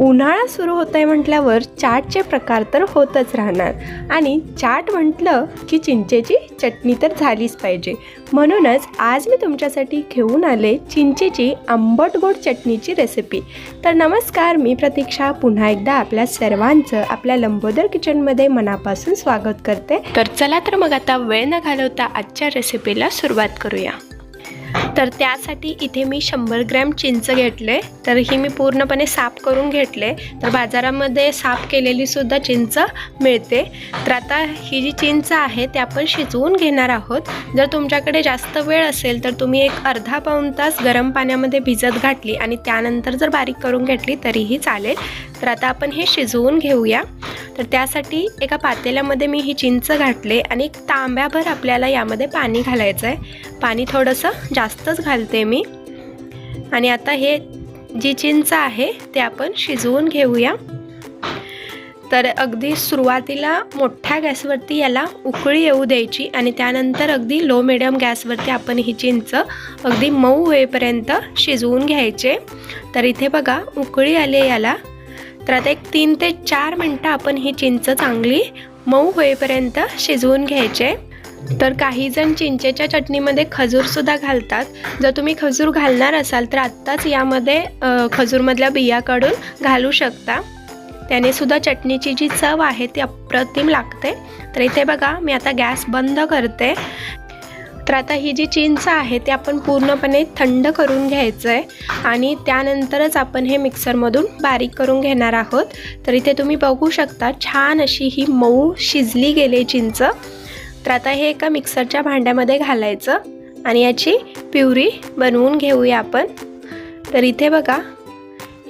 उन्हाळा सुरू होत आहे म्हटल्यावर चाटचे प्रकार तर होतच राहणार. आणि चाट म्हटलं की चिंचेची चटणी तर झालीच पाहिजे. म्हणूनच आज मी तुमच्यासाठी घेऊन आले चिंचेची आंबट गोड चटणीची रेसिपी तर नमस्कार मी प्रतीक्षा. पुन्हा एकदा आपल्या सर्वांचं आपल्या लंबोदर किचनमध्ये मनापासून स्वागत करते. तर चला तर मग आता वेळ न घालवता आजच्या रेसिपीला सुरुवात करूया. तर त्यासाठी इथे मी शंभर ग्रॅम चिंच घेतले. तर ही मी पूर्णपणे साफ करून घेतले. तर बाजारामध्ये साफ केलेली सुद्धा चिंच मिळते. तर आता ही जी चिंच आहे ते आपण शिजवून घेणार आहोत. जर तुमच्याकडे जास्त वेळ असेल तर तुम्ही एक अर्धा पाऊण तास गरम पाण्यामध्ये भिजत घातली आणि त्यानंतर जर बारीक करून घेतली तरीही चालेल. तर आता आपण हे शिजवून घेऊया. तर त्यासाठी एका पातेल्यामध्ये मी ही चिंच घातले आणि एक तांब्याभर आपल्याला यामध्ये पाणी घालायचं आहे पाणी थोडंसं जास्तच घालते मी. आणि आता हे जी चिंच आहे ते आपण शिजवून घेऊया. तर अगदी सुरुवातीला मोठ्या गॅसवरती याला उकळी येऊ द्यायची आणि त्यानंतर अगदी लो मिडियम गॅसवरती आपण ही चिंच अगदी मऊ होईपर्यंत शिजवून घ्यायचे. तर इथे बघा उकळी आली याला. तर आता एक तीन ते चार मिनटं आपण ही चिंच चांगली मऊ होईपर्यंत शिजवून घ्यायचे. तर काही जण चिंचेच्या चटणीमध्ये खजूरसुद्धा घालतात. जर तुम्ही खजूर घालणार असाल तर आत्ताच यामध्ये खजूरमधल्या बिया काढून घालू शकता. त्याने सुद्धा चटणीची जी चव आहे ती अप्रतिम लागते. तर इथे बघा मी आता गॅस बंद करते. तर आता ही जी चिंच आहे ते आपण पूर्णपणे थंड करून घ्यायचं आहे आणि त्यानंतरच आपण हे मिक्सरमधून बारीक करून घेणार आहोत. तर इथे तुम्ही बघू शकता छान अशी ही मऊ शिजली गेली चिंच. तर आता हे एका मिक्सरच्या भांड्यामध्ये घालायचं आणि याची प्युरी बनवून घेऊया आपण. तर इथे बघा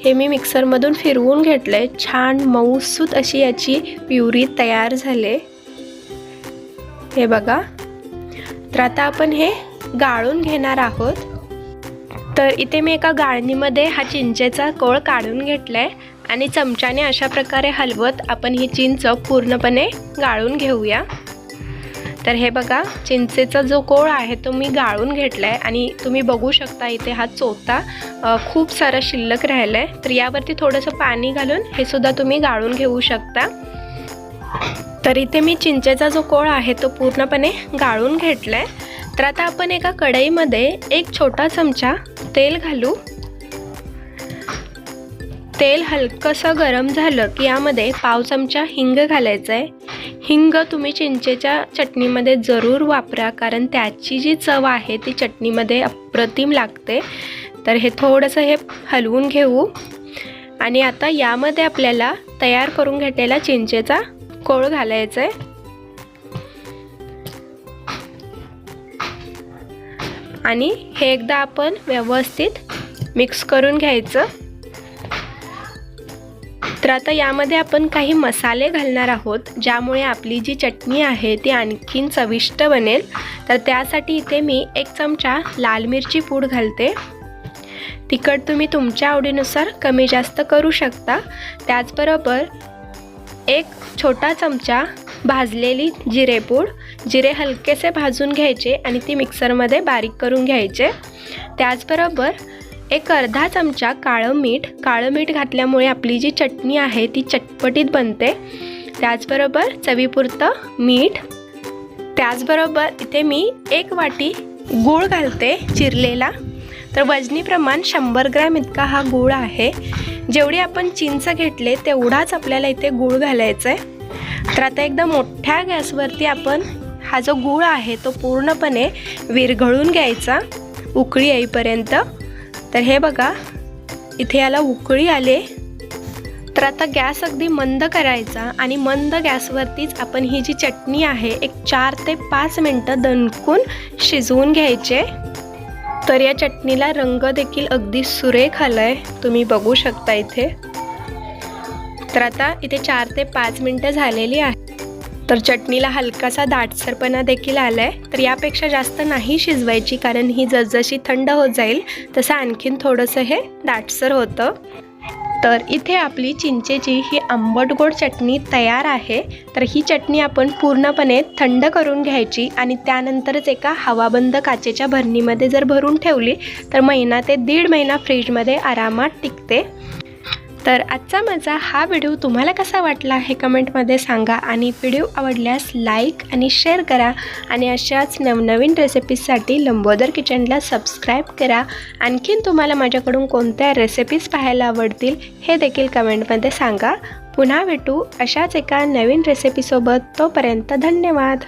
हे मी मिक्सरमधून फिरवून घेतलं आहे छान मऊसूत अशी याची प्युरी तयार झाले. हे बघा तर आता आपण हे गाळून घेणार आहोत. तर इथे मी एका गाळणीमध्ये हा चिंचेचा कोळ काढून घेतला आहे आणि चमच्याने अशा प्रकारे हलवत आपण ही चिंच पूर्णपणे गाळून घेऊया. तर हे बघा चिंचेचा जो कोळ आहे तो मी गाळून घेतला आहे आणि तुम्ही बघू शकता इथे हा चोथा खूप सारा शिल्लक राहिला आहे तर यावरती थोडंसं पाणी घालून हे सुद्धा तुम्ही गाळून घेऊ शकता. तर इथे मी चिंचेचा जो कोळ आहे तो पूर्णपणे गाळून घेतला आहे तर आता आपण एका कढईमध्ये एक छोटा चमचा तेल घालू. तेल हलकंसं गरम झालं की यामध्ये पाव चमचा हिंग घालायचं आहे हिंग तुम्ही चिंचेच्या चटणीमध्ये जरूर वापरा कारण त्याची जी चव आहे ती चटणीमध्ये अप्रतिम लागते. तर हे थोडंसं हे हलवून घेऊ. आणि आता यामध्ये आपल्याला तयार करून घेतलेला चिंचेचा कोळ घालायचं आहे आणि हे एकदा आपण व्यवस्थित मिक्स करून घ्यायचं. तर आता यामध्ये आपण काही मसाले घालणार आहोत ज्यामुळे आपली जी चटणी आहे ती आणखीन चविष्ट बनेल. तर त्यासाठी इथे मी एक चमचा लाल मिरची पूड घालते. तिखट तुम्ही तुमच्या आवडीनुसार कमी जास्त करू शकता. त्याचबरोबर एक छोटा चमचा भाजलेली जिरेपूड जिरे हलकेसे भाजून घ्यायचे आणि ती मिक्सरमध्ये बारीक करून घ्यायचे. त्याचबरोबर एक अर्धा चमचा काळं मीठ. काळं मीठ घातल्यामुळे आपली जी चटणी आहे ती चटपटीत बनते. त्याचबरोबर चवीपुरतं मीठ. त्याचबरोबर इथे मी एक वाटी गूळ घालते चिरलेला. तर वजनी प्रमाण शंभर ग्रॅम इतका हा गूळ आहे. जेवढी आपण चिंच घेतले तेवढाच आपल्याला इथे गूळ घालायचा आहे तर आता एकदा मोठ्या गॅसवरती आपण हा जो गूळ आहे तो पूर्णपणे विरघळून घ्यायचा उकळी येईपर्यंत. तर हे बघा इथे याला उकळी आले. तर आता गॅस अगदी मंद करायचा आणि मंद गॅसवरतीच आपण ही जी चटणी आहे एक चार ते पाच मिनटं दणकून शिजवून घ्यायचे. तर या चटणीला रंग देखील अगदी सुरेख आला आहे तुम्ही बघू शकता इथे. तर आता इथे चार ते पाच मिनटं झालेली आहे. तर चटणीला हलकासा दाटसरपणा देखील आला आहे तर यापेक्षा जास्त नाही शिजवायची कारण ही जसजशी थंड होत जाईल तसं आणखीन थोडंसं हे दाटसर होतं. तर इथे आपली चिंचेची ही आंबट गोड चटणी तयार आहे. तर ही चटणी आपण पूर्णपणे थंड करून घ्यायची आणि त्यानंतरच एका हवाबंद काचेच्या भरणीमध्ये जर भरून ठेवली तर महिना ते दीड महिना फ्रीजमध्ये आरामात टिकते. तर आजचा माझा हा व्हिडिओ तुम्हाला कसा वाटला हे कमेंटमध्ये सांगा आणि व्हिडिओ आवडल्यास लाईक आणि शेअर करा आणि अशाच नवनवीन रेसिपीजसाठी लंबोदर किचनला सबस्क्राईब करा. आणखीन तुम्हाला माझ्याकडून कोणत्या रेसिपीज पाहायला आवडतील हे देखील कमेंटमध्ये सांगा. पुन्हा भेटू अशाच एका नवीन रेसिपीसोबत तोपर्यंत धन्यवाद.